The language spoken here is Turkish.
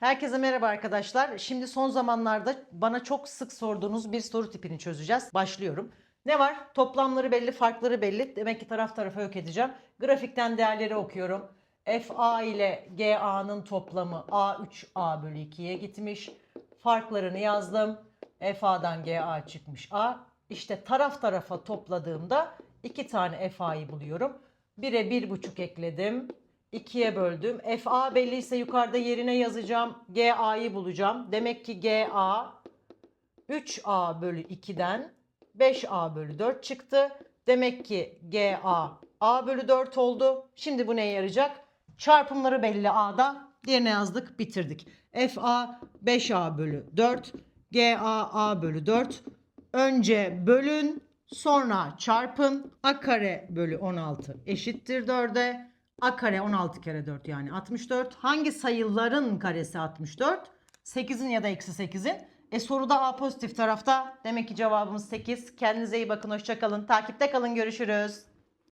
Herkese merhaba arkadaşlar. Şimdi son zamanlarda bana çok sık sorduğunuz bir soru tipini çözeceğiz. Başlıyorum. Ne var? Toplamları belli, farkları belli. Demek ki taraf tarafa yok edeceğim. Grafikten değerleri okuyorum. FA ile GA'nın toplamı A3A bölü 2'ye gitmiş. Farklarını yazdım. FA'dan GA çıkmış A. İşte taraf tarafa topladığımda iki tane FA'yı buluyorum. 1'e 1,5 ekledim. 2'ye böldüm. FA belliyse yukarıda yerine yazacağım. GA'yı bulacağım. Demek ki GA 3A bölü 2'den 5A bölü 4 çıktı. Demek ki GA A bölü 4 oldu. Şimdi bu neye yarayacak? Çarpımları belli A'da. Diğerine yazdık bitirdik. FA 5A bölü 4. GA A bölü 4. Önce bölün sonra çarpın. A kare bölü 16 eşittir 4'e. A kare 16 kere 4 yani 64. Hangi sayıların karesi 64? 8'in ya da eksi 8'in. E soruda A pozitif tarafta. Demek ki cevabımız 8. Kendinize iyi bakın. Hoşçakalın. Takipte kalın. Görüşürüz.